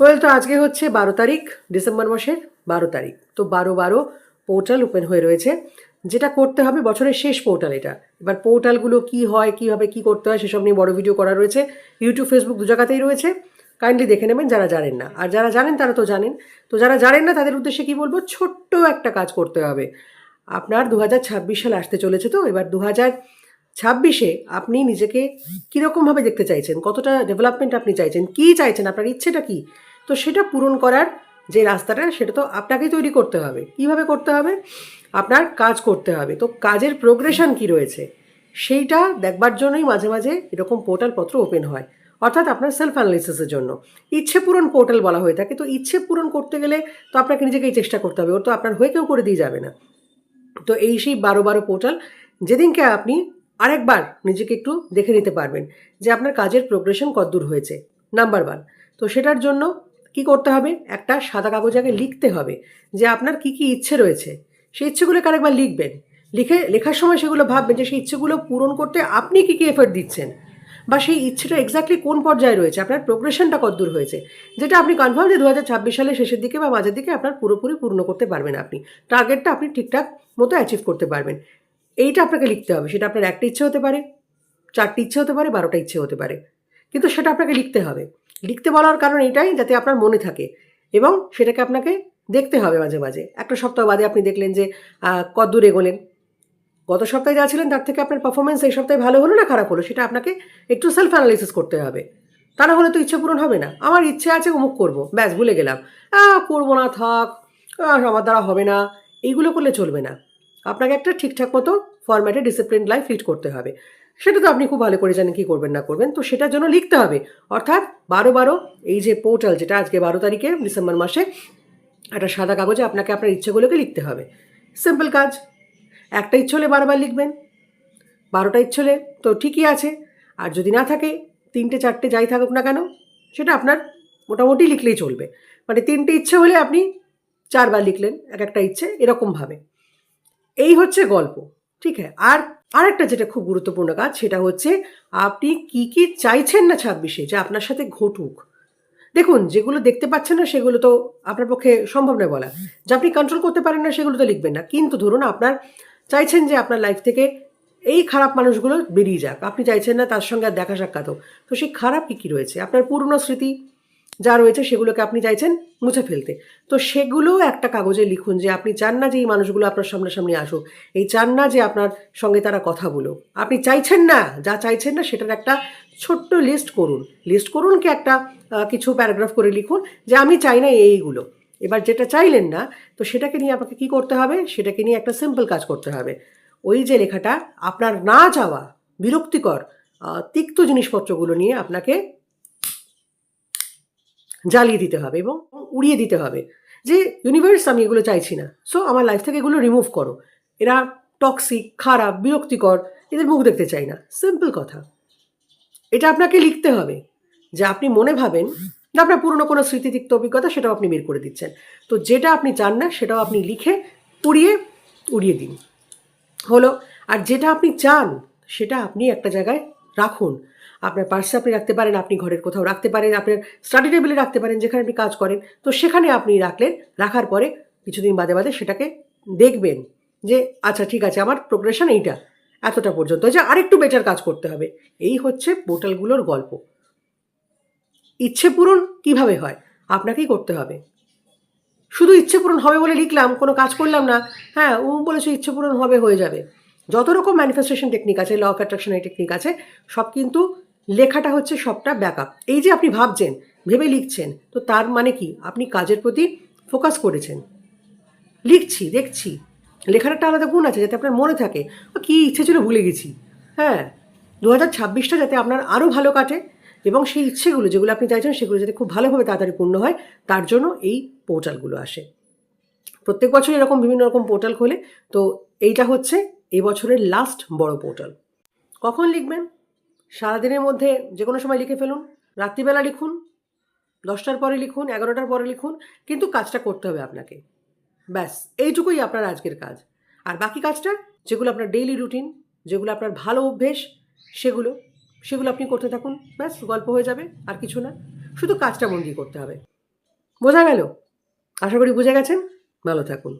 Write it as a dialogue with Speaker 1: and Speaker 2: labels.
Speaker 1: Well তো আজকে হচ্ছে বারো তারিখ ডিসেম্বর মাসের বারো তারিখ। তো বারো বারো পোর্টাল ওপেন হয়ে রয়েছে, যেটা করতে হবে বছরের শেষ পোর্টাল এটা। এবার পোর্টালগুলো কি হয়, কীভাবে কি করতে হয়, সেসব নিয়ে বড় ভিডিও করা রয়েছে। ইউটিউব ফেসবুক দু জায়গাতেই রয়েছে। কাইন্ডলি দেখে নেবেন যারা জানেন না। আর যারা জানেন, তারা তো জানেন। তো যারা জানেন না, তাদের উদ্দেশ্যে কি বলব, ছোট্ট একটা কাজ করতে হবে। আপনার দু হাজার ছাব্বিশ সাল আসতে চলেছে তো, এবার দু হাজার ছাব্বিশে আপনি নিজেকে কীরকমভাবে দেখতে চাইছেন? কতটা ডেভেলপমেন্ট আপনি চাইছেন? কী চাইছেন? আপনার ইচ্ছেটা কী? তো সেটা পূরণ করার যে রাস্তাটা, সেটা তো আপনাকেই তৈরি করতে হবে। কীভাবে করতে হবে? আপনার কাজ করতে হবে। তো কাজের প্রোগ্রেশন কি রয়েছে? সেইটা দেখবার জন্যই মাঝে মাঝে এরকম পোর্টালপত্র ওপেন হয়। অর্থাৎ আপনার সেলফ অ্যানালিসিসের জন্য। ইচ্ছে পূরণ পোর্টাল বলা হয়ে থাকে। তো ইচ্ছে পূরণ করতে গেলে তো আপনাকে নিজেকেই চেষ্টা করতে হবে। ওর তো আপনার হয়ে কেউ করে দিয়ে যাবে না। তো এই সেই বারো বারো পোর্টাল যেদিনকে আপনি আরেকবার নিজেকে একটু দেখে নিতে পারবেন যে আপনার কাজের প্রোগ্রেশন কতদূর হয়েছে। নাম্বার ওয়ান তো সেটার জন্য কি করতে হবে? একটা সাদা কাগজ আগে লিখতে হবে যে আপনার কি কি ইচ্ছে রয়েছে। সেই ইচ্ছেগুলোকে আরেকবার লিখবেন। লিখে, লেখার সময় সেগুলো ভাববেন যে সেই ইচ্ছেগুলো পূরণ করতে আপনি কি কি এফোর্ট দিচ্ছেন? বা সেই ইচ্ছেটা এক্স্যাক্টলি কোন পর্যায়ে রয়েছে? আপনার প্রোগ্রেশনটা কতদূর হয়েছে? যেটা আপনি কনফার্ম যে দু হাজার ছাব্বিশ সালের শেষের দিকে বা মাঝের দিকে আপনার পুরোপুরি পূর্ণ করতে পারবেন আপনি। টার্গেটটা আপনি ঠিকঠাক মতো অ্যাচিভ করতে পারবেন। এইটা আপনাকে লিখতে হবে সেটা আপনার একটা ইচ্ছে হতে পারে চারটি ইচ্ছে হতে পারে বারোটা ইচ্ছে হতে পারে। কিন্তু সেটা আপনাকে লিখতে হবে। লিখতে বলার কারণ এটাই যাতে আপনার মনে থাকে এবং সেটাকে আপনাকে দেখতে হবে মাঝে মাঝে। একটা সপ্তাহ বাদে আপনি দেখলেন যে আহ, কতদূর এগোলেন। গত সপ্তাহে যা ছিলেন তার থেকে আপনার পারফরমেন্স এই সপ্তাহে ভালো হলো না খারাপ হলো সেটা আপনাকে একটু সেলফ অ্যানালাইসিস করতে হবে। তা না হলে তো ইচ্ছে পূরণ হবে না। আমার ইচ্ছে আছে অমুক করব। ব্যাস ভুলে গেলাম। করব না থাক। আমার দ্বারা হবে না। এইগুলো করলে চলবে না। আপনাকে একটা ঠিকঠাক মতো ফরম্যাটে ডিসিপ্লিন লাইফ লিড করতে হবে। সেটা তো আপনি খুব ভালো করে জানেন কী করবেন না করবেন, তো সেটার জন্য লিখতে হবে। অর্থাৎ বারো বারো, এই যে পোর্টাল যেটা আজকে বারো তারিখে, ডিসেম্বর মাসে, একটা সাদা কাগজে আপনাকে আপনার ইচ্ছেগুলোকে লিখতে হবে। সিম্পল কাজ। একটা ইচ্ছে হলে বারবার লিখবেন। বারোটা ইচ্ছে হলে তো ঠিকই আছে। আর যদি না থাকে, তিনটে চারটে যাই থাকুক না কেন, সেটা আপনার মোটামুটি লিখলেই চলবে। মানে তিনটে ইচ্ছে হলে আপনি চারবার লিখলেন এক একটা ইচ্ছে এরকমভাবে। এই হচ্ছে গল্প, ঠিক আছে? আর আরেকটা যেটা খুব গুরুত্বপূর্ণ কাজ, সেটা হচ্ছে আপনি কি কি চাইছেন না ছাব্বিশে, যে আপনার সাথে ঘটুক। দেখুন, যেগুলো দেখতে পাচ্ছেন না, সেগুলো তো আপনার পক্ষে সম্ভব নয় বলা। যে আপনি কন্ট্রোল করতে পারেন না, সেগুলো তো লিখবেন না। কিন্তু ধরুন, আপনার চাইছেন যে আপনার লাইফ থেকে এই খারাপ মানুষগুলো বেরিয়ে যাক। আপনি চাইছেন না তার সঙ্গে দেখা সাক্ষাৎ হোক। তো সেই খারাপ কী কী রয়েছে? আপনার পুরনো স্মৃতি যা রয়েছে সেগুলোকে আপনি চাইছেন মুছে ফেলতে। তো সেগুলো একটা কাগজে লিখুন যে আপনি চান না যে এই মানুষগুলো আপনার সামনাসামনি আসুক। এই চান না যে আপনার সঙ্গে তারা কথা বলুক। আপনি চাইছেন না, যা চাইছেন না সেটার একটা ছোট্ট লিস্ট করুন। লিস্ট করুন কি একটা কিছু প্যারাগ্রাফ করে লিখুন যে আমি চাই না এইগুলো। এবার যেটা চাইলেন না, তো সেটাকে নিয়ে আপনাকে কি করতে হবে? সেটাকে নিয়ে একটা সিম্পল কাজ করতে হবে। ওই যে লেখাটা, আপনার না চাওয়া বিরক্তিকর তিক্ত জিনিসপত্রগুলো নিয়ে আপনাকে জ্বালিয়ে দিতে হবে এবং উড়িয়ে দিতে হবে। যে ইউনিভার্স আমি এগুলো চাইছি না। সো আমার লাইফ থেকে এগুলো রিমুভ করো। এরা টক্সিক খারাপ, বিরক্তিকর, এদের মুখ দেখতে চাই না। সিম্পল কথা। এটা আপনাকে লিখতে হবে। যে আপনি মনে ভাবেন যে আপনার পুরনো কোনো স্মৃতিতিক্ত অভিজ্ঞতা সেটাও আপনি বের করে দিচ্ছেন। তো যেটা আপনি চান না, সেটাও আপনি লিখে পুড়িয়ে উড়িয়ে দিন। হলো, আর যেটা আপনি চান, সেটা আপনি একটা জায়গায় রাখুন। আপনার পার্সে আপনি রাখতে পারেন, আপনি ঘরের কোথাও রাখতে পারেন, আপনার স্টাডি টেবিলে রাখতে পারেন, যেখানে আপনি কাজ করেন। তো সেখানে আপনি রাখলেন, রাখার পরে কিছুদিন বাদে বাদে সেটাকে দেখবেন যে আচ্ছা ঠিক আছে, আমার প্রোগ্রেশন এইটা, এতটা পর্যন্ত। যে আরেকটু বেটার কাজ করতে হবে। এই হচ্ছে পোর্টালগুলোর গল্প। ইচ্ছে পূরণ কীভাবে হয়? আপনাকেই করতে হবে। শুধু ইচ্ছে পূরণ হবে বলে লিখলাম, কোনো কাজ করলাম না। হ্যাঁ ও বলেছে ইচ্ছে পূরণ হবে, হয়ে যাবে। যত রকম ম্যানিফেস্টেশন টেকনিক আছে ল অফ অ্যাট্রাকশনের টেকনিক আছে, সব কিন্তু লেখাটা হচ্ছে সবটা ব্যাকআপ এই যে আপনি ভাবছেন, ভেবে লিখছেন, তো তার মানে কি? আপনি কাজের প্রতি ফোকাস করেছেন। লিখছি, দেখছি। লেখার একটা আলাদা গুণ আছে যাতে আপনার মনে থাকে কী ইচ্ছে ছিল ভুলে গেছি। হ্যাঁ দু হাজার ছাব্বিশটা যাতে আপনার আরও ভালো কাটে এবং সেই ইচ্ছেগুলো, যেগুলো আপনি চাইছেন, সেগুলো যাতে খুব ভালোভাবে তাড়াতাড়ি পূর্ণ হয়, তার জন্য এই পোর্টালগুলো আসে। প্রত্যেক বছর এরকম বিভিন্ন রকম পোর্টাল খোলে, তো এইটা হচ্ছে বছরের লাস্ট বড় পোর্টাল কখন লিখবেন? সারাদিনের মধ্যে যে কোনো সময় লিখে ফেলুন। রাত্রিবেলা লিখুন, দশটার পরে লিখুন, এগারোটার পরে লিখুন, কিন্তু কাজটা করতে হবে আপনাকে। ব্যাস, এইটুকুই আপনার আজকের কাজ। আর বাকি কাজটা, যেগুলো আপনার ডেইলি রুটিন যেগুলো আপনার ভালো অভ্যেস, সেগুলো সেগুলো আপনি করতে থাকুন। ব্যাস, গল্প হয়ে যাবে, আর কিছু না। শুধু কাজটা মন করতে হবে। বোঝা গেল? আশা করি বুঝে গেছেন? ভালো থাকুন।